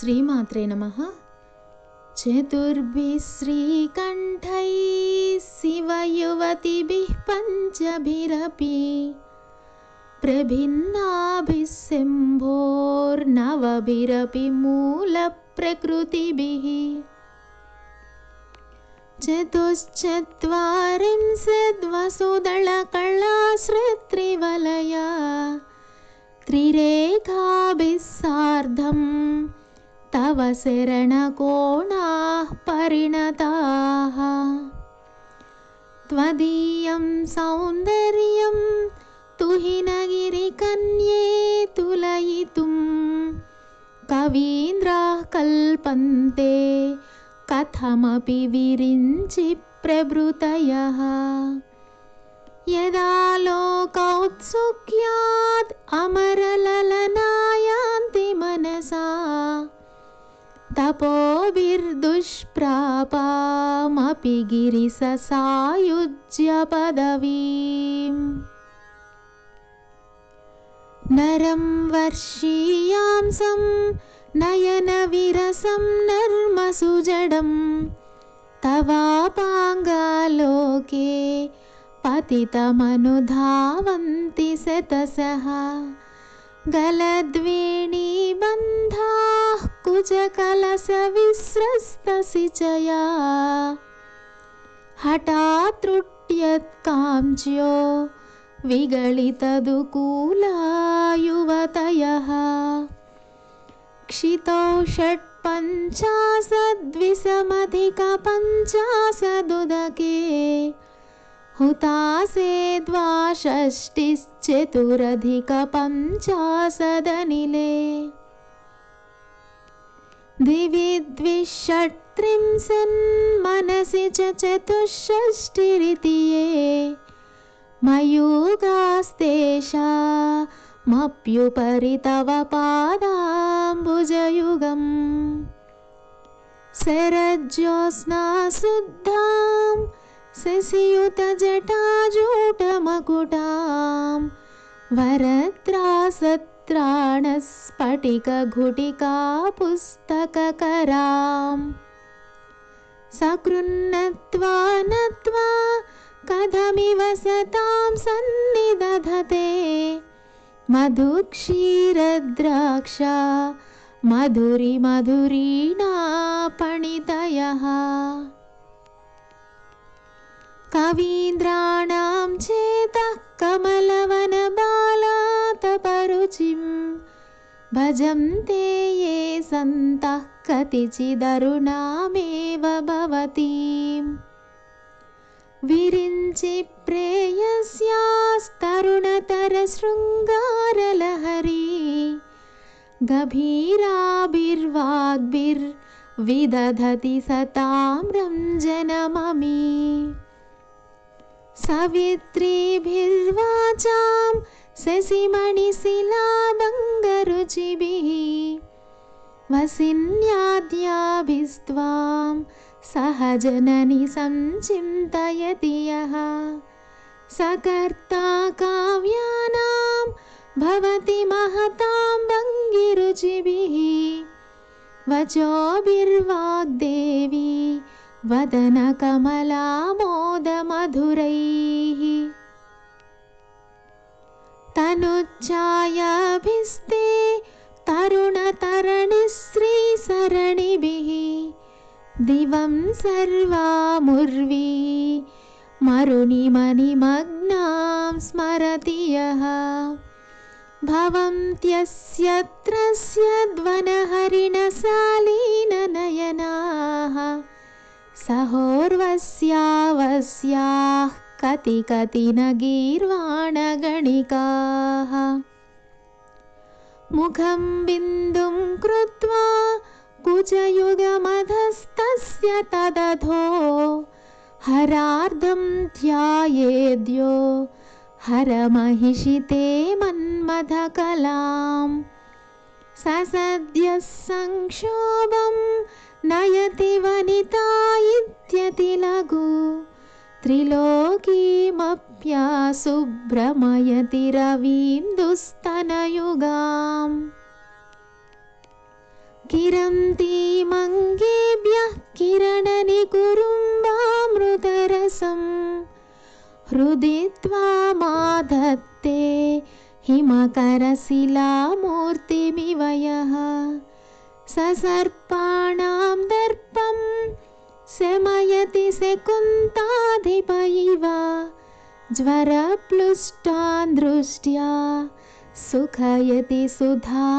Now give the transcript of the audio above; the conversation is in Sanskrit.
श्रीमात्रे नमः। चतुर्भिः श्रीकण्ठैः शिवयुवतिभिः पञ्चभिरपि प्रभिन्नाभिः शम्भोर्नवभिरपि मूलप्रकृतिभिः। चतुश्चत्वारिंशद्वसुदलकलाश्रित्रिवलया त्रिरेखाभिः सार्धम् तव शरणकोणाः परिणताः। त्वदीयं सौन्दर्यं तुहिनगिरिकन्ये तुलयितुं कवीन्द्राः कल्पन्ते कथमपि विरिञ्चि प्रभृतयः। यदा लोकौत्सुक्यात् तपोभिर्दुष्प्रापामपि गिरिससायुज्यपदवीम्। नरं वर्षीयांसं नयनविरसं नर्मसुजडं तवापाङ्गालोके पतितमनुधावन्ति शतसः गलद्वेणीबन्धाः कुचकलशविस्रस्तसिचया हठात्त्रुट्यत्काञ्च्यो विगलितदुकूला युवतयः क्षितौ षट्पञ्चाशद्विषमधिकपञ्चाशदुदके हुतासे द्वाषष्टिश्चतुरधिकपञ्चाशदनिले। दिवि द्विषट्त्रिंशन्मनसि च चतुष्षष्टिरिति ये मयूगास्तेषामप्युपरि तव पादाम्बुजयुगम् शरज्योत्स्नाशुद्धां शशियुतजटाजूटमकुटां वरत्रासत्राणस्फटिकघुटिका पुस्तककरां सकृन्नत्वा नत्वा कथमिव सतां सन्निदधते मधुक्षीरद्राक्षा मधुरिमधुरीणापणितयः कवीन्द्राणां चेतः कमलवनबालातपरुचिं भजन्ते ये सन्तः कतिचिदरुणामेव भवतीम्। विरिञ्चि प्रेयस्यास्तरुणतरशृङ्गारलहरी। गभीराभिर्वाग्भिर्विदधति सतां रञ्जनममी सवित्रीभिर्वाचां शशिमणिशिलाभङ्गरुचिभिः वसिन्याद्याभिस्त्वां सहजननि संचिन्तयति यः। सकर्ता काव्यानां भवति महतां भङ्गिरुचिभिः वचोभिर्वाग्देवी वदनकमलामोदमधुरैः। तनुच्छायाभिस्ते तरुणतरणिश्रीसरणिभिः दिवं सर्वामुर्वी मरुनिमनिमग्नां स्मरति यः। भवन्त्यस्यत्रस्य ध्वनहरिणशालीननयनाः सहोर्वस्यावस्याः कति कति न गीर्वाणगणिकाः मुखं बिन्दुं कृत्वा कुचयुगमधस्तस्य तदधो। हरार्धं ध्यायेद्यो हरमहिषिते मन्मथकलां ससद्यः संक्षोभं नयति वनिता इत्यति लघु। त्रिलोकीमप्यासुभ्रमयति रवीन्दुस्तनयुगाम् किरन्तीमङ्गेभ्यः किरणनिकुरुम्बामृतरसं। हृदि त्वामाधत्ते हिमकरशिलामूर्तिमिव यः ससर्पाणां दर्पं शमयति शकुन्ताधिप इव ज्वरप्लुष्टान् दृष्ट्या सुखयति सुधाधारशिरया